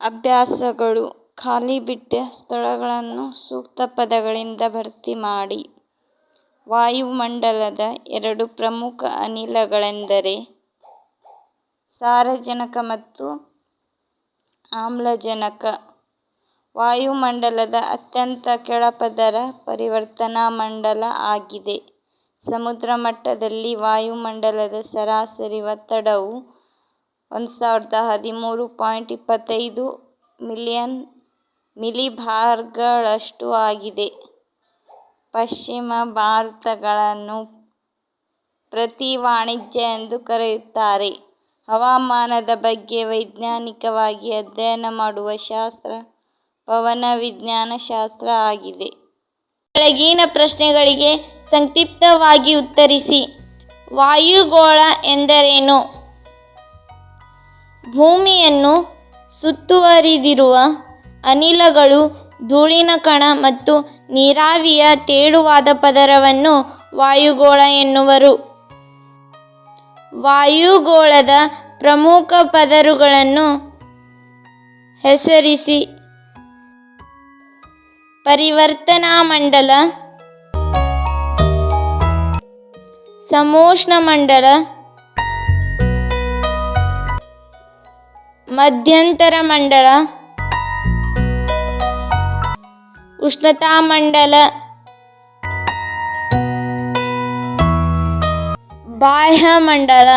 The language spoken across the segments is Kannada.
ಅಭ್ಯಾಸಗಳು ಖಾಲಿ ಬಿಟ್ಟ ಸ್ಥಳಗಳನ್ನು ಸೂಕ್ತ ಪದಗಳಿಂದ ಭರ್ತಿ ಮಾಡಿ. ವಾಯುಮಂಡಲದ ಎರಡು ಪ್ರಮುಖ ಅನಿಲಗಳೆಂದರೆ ಸಾರಜನಕ ಮತ್ತು ಆಮ್ಲಜನಕ. ವಾಯುಮಂಡಲದ ಅತ್ಯಂತ ಕೆಳಪದರ ಪರಿವರ್ತನಾ ಮಂಡಲ ಆಗಿದೆ. ಸಮುದ್ರ ಮಟ್ಟದಲ್ಲಿ ವಾಯುಮಂಡಲದ ಸರಾಸರಿ ಒತ್ತಡವು ಒಂದು ಸಾವಿರದ ಹದಿಮೂರು ಪಾಯಿಂಟ್ ಇಪ್ಪತ್ತೈದು ಮಿಲಿಯನ್ ಮಿಲಿಬಾರ್ಗಳಷ್ಟು ಆಗಿದೆ. ಪಶ್ಚಿಮ ಭಾರತಗಳನ್ನು ಪ್ರತಿ ವಾಣಿಜ್ಯ ಎಂದು ಕರೆಯುತ್ತಾರೆ. ಹವಾಮಾನದ ಬಗ್ಗೆ ವೈಜ್ಞಾನಿಕವಾಗಿ ಅಧ್ಯಯನ ಮಾಡುವ ಶಾಸ್ತ್ರ ಪವನ ವಿಜ್ಞಾನ ಶಾಸ್ತ್ರ ಆಗಿದೆ. ಕೆಳಗಿನ ಪ್ರಶ್ನೆಗಳಿಗೆ ಸಂಕ್ಷಿಪ್ತವಾಗಿ ಉತ್ತರಿಸಿ. ವಾಯುಗೋಳ ಎಂದರೇನು? ಭೂಮಿಯನ್ನು ಸುತ್ತುವರಿದಿರುವ ಅನಿಲಗಳು, ಧೂಳಿನ ಕಣ ಮತ್ತು ನೀರಾವಿಯ ತೆಳುವಾದ ಪದರವನ್ನು ವಾಯುಗೋಳ ಎನ್ನುವರು. ವಾಯುಗೋಳದ ಪ್ರಮುಖ ಪದರುಗಳನ್ನು ಹೆಸರಿಸಿ. ಪರಿವರ್ತನಾ ಮಂಡಲ, ಸಮೋಷ್ಣಮಂಡಲ, ಮಧ್ಯಂತರ ಮಂಡಲ, ಉಷ್ಣತಾಮಂಡಲ, ಬಾಹ್ಯಮಂಡಲ.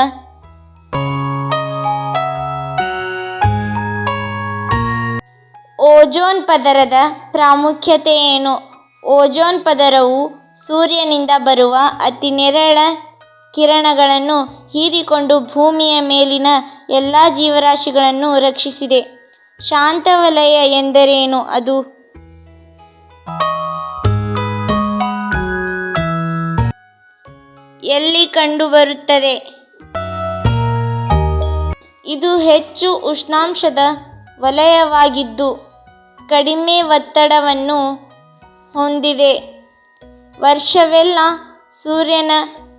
ಓಜೋನ್ ಪದರದ ಪ್ರಾಮುಖ್ಯತೆ ಏನು? ಓಜೋನ್ ಪದರವು ಸೂರ್ಯನಿಂದ ಬರುವ ಅತಿ ನೆರಳ ಕಿರಣಗಳನ್ನು ಹೀರಿಕೊಂಡು ಭೂಮಿಯ ಮೇಲಿನ ಎಲ್ಲಾ ಜೀವರಾಶಿಗಳನ್ನು ರಕ್ಷಿಸಿದೆ. ಶಾಂತವಲಯ ಎಂದರೇನು? ಅದು ಎಲ್ಲಿ ಕಂಡುಬರುತ್ತದೆ? ಇದು ಹೆಚ್ಚು ಉಷ್ಣಾಂಶದ ವಲಯವಾಗಿದ್ದು, ಕಡಿಮೆ ಒತ್ತಡವನ್ನು ಹೊಂದಿದೆ. ವರ್ಷವೆಲ್ಲ ಸೂರ್ಯನ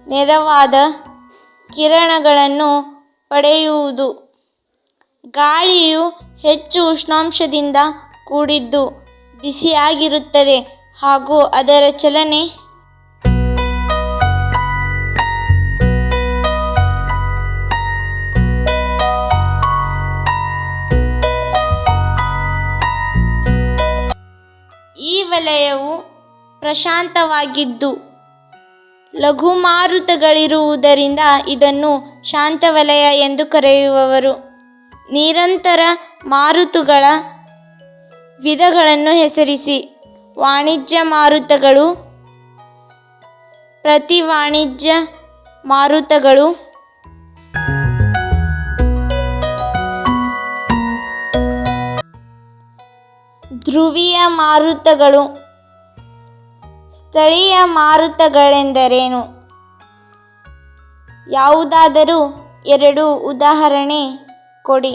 ನೆರವಾದ ಕಿರಣಗಳನ್ನು ಪಡೆಯುವುದು. ಗಾಳಿಯು ಹೆಚ್ಚು ಉಷ್ಣಾಂಶದಿಂದ ಕೂಡಿದ್ದು ಬಿಸಿಯಾಗಿರುತ್ತದೆ ಹಾಗೂ ಅದರ ಚಲನೆ ಈ ವಲಯವು ಪ್ರಶಾಂತವಾಗಿದ್ದು ಲಘುಮಾರುತಗಳಿರುವುದರಿಂದ ಇದನ್ನು ಶಾಂತವಲಯ ಎಂದು ಕರೆಯುವವರು ನಿರಂತರ ಮಾರುತಗಳ ವಿಧಗಳನ್ನು ಹೆಸರಿಸಿ. ವಾಣಿಜ್ಯ ಮಾರುತಗಳು, ಪ್ರತಿ ವಾಣಿಜ್ಯ ಮಾರುತಗಳು, ಧ್ರುವೀಯ ಮಾರುತಗಳು. ಸ್ಥಳೀಯ ಮಾರುತಗಳೆಂದರೇನು? ಯಾವುದಾದರೂ ಎರಡು ಉದಾಹರಣೆ ಕೊಡಿ.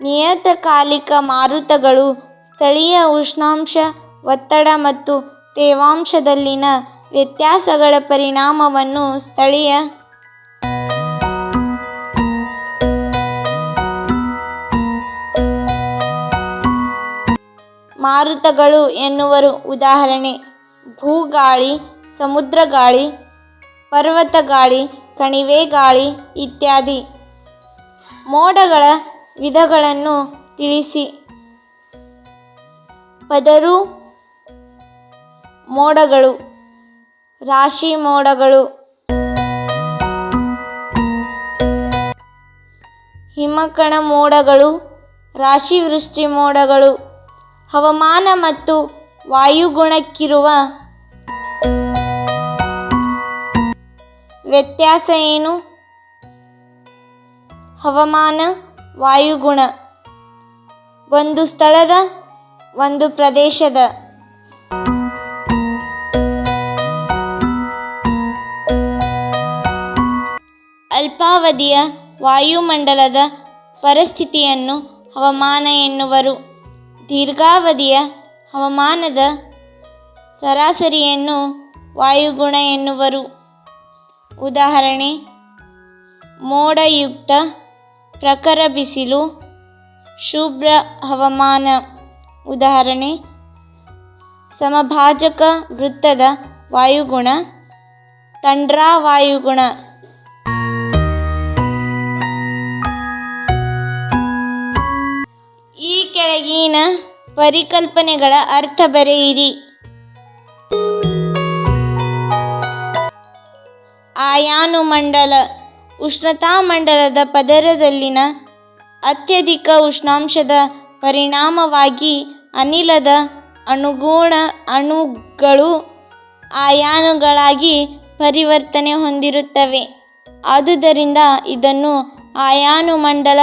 ನಿಯತಕಾಲಿಕ ಮಾರುತಗಳು ಸ್ಥಳೀಯ ಉಷ್ಣಾಂಶ, ಒತ್ತಡ ಮತ್ತು ತೇವಾಂಶದಲ್ಲಿನ ವ್ಯತ್ಯಾಸಗಳ ಪರಿಣಾಮವನ್ನು ಸ್ಥಳೀಯ ಮಾರುತಗಳು ಎನ್ನುವರು. ಉದಾಹರಣೆ ಭೂಗಾಳಿ, ಸಮುದ್ರಗಾಳಿ, ಪರ್ವತಗಾಳಿ, ಕಣಿವೆಗಾಳಿ ಇತ್ಯಾದಿ. ಮೋಡಗಳ ವಿಧಗಳನ್ನು ತಿಳಿಸಿ. ಪದರು ಮೋಡಗಳು, ರಾಶಿ ಮೋಡಗಳು ಹಿಮಕಣ ಮೋಡಗಳು, ರಾಶಿವೃಷ್ಟಿ ಮೋಡಗಳು. ಹವಾಮಾನ ಮತ್ತು ವಾಯುಗುಣಕ್ಕಿರುವ ವ್ಯತ್ಯಾಸ ಏನು? ಹವಾಮಾನ, ವಾಯುಗುಣ ಒಂದು ಸ್ಥಳದ, ಒಂದು ಪ್ರದೇಶದ ಅಲ್ಪಾವಧಿಯ ವಾಯುಮಂಡಲದ ಪರಿಸ್ಥಿತಿಯನ್ನು ಹವಾಮಾನ ಎನ್ನುವರು. ದೀರ್ಘಾವಧಿಯ ಹವಾಮಾನದ ಸರಾಸರಿಯನ್ನು ವಾಯುಗುಣ ಎನ್ನುವರು. ಉದಾಹರಣೆ, ಮೋಡಯುಕ್ತ ಪ್ರಖರ ಬಿಸಿಲು, ಶುಭ್ರ ಹವಾಮಾನ, ಉದಾಹರಣೆ, ಸಮಭಾಜಕ ವೃತ್ತದ ವಾಯುಗುಣ ತಂಡ್ರಾ ವಾಯುಗುಣ ಈ ಕೆಳಗಿನ ಪರಿಕಲ್ಪನೆಗಳ ಅರ್ಥ ಬರೆಯಿರಿ. ಆಯಾನುಮಂಡಲ ಉಷ್ಣತಾಮಂಡಲದ ಪದರದಲ್ಲಿನ ಅತ್ಯಧಿಕ ಉಷ್ಣಾಂಶದ ಪರಿಣಾಮವಾಗಿ ಅನಿಲದ ಅಣುಗುಣ ಅಣುಗಳು ಆಯಾನುಗಳಾಗಿ ಪರಿವರ್ತನೆ ಹೊಂದಿರುತ್ತವೆ. ಆದುದರಿಂದ ಇದನ್ನು ಆಯಾನುಮಂಡಲ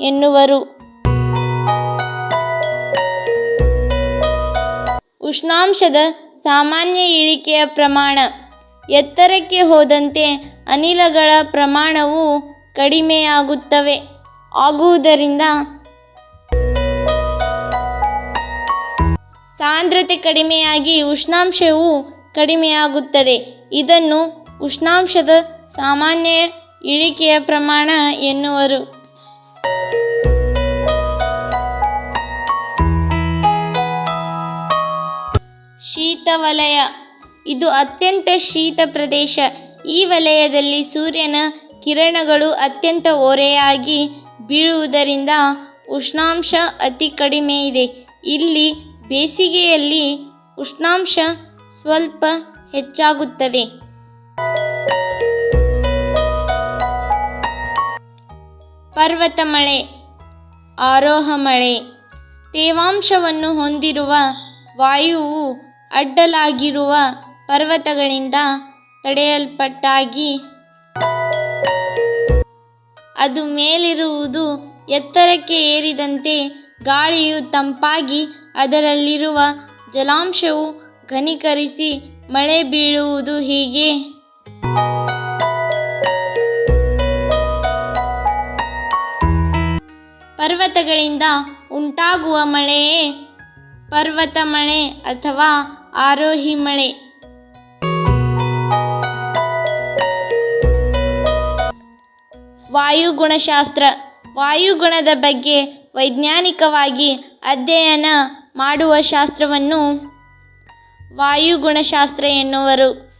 ಎನ್ನುವರು. ಉಷ್ಣಾಂಶದ ಸಾಮಾನ್ಯ ಇಳಿಕೆಯ ಪ್ರಮಾಣ ಎತ್ತರಕ್ಕೆ ಹೋದಂತೆ ಅನಿಲಗಳ ಪ್ರಮಾಣವು ಕಡಿಮೆಯಾಗುತ್ತವೆ. ಆಗುವುದರಿಂದ ಸಾಂದ್ರತೆ ಕಡಿಮೆಯಾಗಿ ಉಷ್ಣಾಂಶವು ಕಡಿಮೆಯಾಗುತ್ತದೆ. ಇದನ್ನು ಉಷ್ಣಾಂಶದ ಸಾಮಾನ್ಯ ಇಳಿಕೆಯ ಪ್ರಮಾಣ ಎನ್ನುವರು. ಶೀತ ವಲಯ ಇದು ಅತ್ಯಂತ ಶೀತ ಪ್ರದೇಶ. ಈ ವಲಯದಲ್ಲಿ ಸೂರ್ಯನ ಕಿರಣಗಳು ಅತ್ಯಂತ ಓರೆಯಾಗಿ ಬೀಳುವುದರಿಂದ ಉಷ್ಣಾಂಶ ಅತಿ ಕಡಿಮೆ ಇದೆ. ಇಲ್ಲಿ ಬೇಸಿಗೆಯಲ್ಲಿ ಉಷ್ಣಾಂಶ ಸ್ವಲ್ಪ ಹೆಚ್ಚಾಗುತ್ತದೆ. ಪರ್ವತ ಮಳೆ ಆರೋಹ ಮಳೆ ತೇವಾಂಶವನ್ನು ಹೊಂದಿರುವ ವಾಯುವು ಅಡ್ಡಲಾಗಿರುವ ಪರ್ವತಗಳಿಂದ ತಡೆಯಲ್ಪಟ್ಟಾಗಿ ಅದು ಮೇಲಿರುವುದು ಎತ್ತರಕ್ಕೆ ಏರಿದಂತೆ ಗಾಳಿಯು ತಂಪಾಗಿ ಅದರಲ್ಲಿರುವ ಜಲಾಂಶವು ಘನೀಕರಿಸಿ ಮಳೆ ಬೀಳುವುದು ಹೀಗೆ. ಪರ್ವತಗಳಿಂದ ಉಂಟಾಗುವ ಮಳೆಯೇ ಪರ್ವತ ಮಳೆ ಅಥವಾ ಆರೋಹಿ ಮಳೆ. ವಾಯುಗುಣಶಾಸ್ತ್ರ ವಾಯುಗುಣದ ಬಗ್ಗೆ ವೈಜ್ಞಾನಿಕವಾಗಿ ಅಧ್ಯಯನ ಮಾಡುವ ಶಾಸ್ತ್ರವನ್ನು ವಾಯುಗುಣಶಾಸ್ತ್ರ ಎನ್ನುವರು.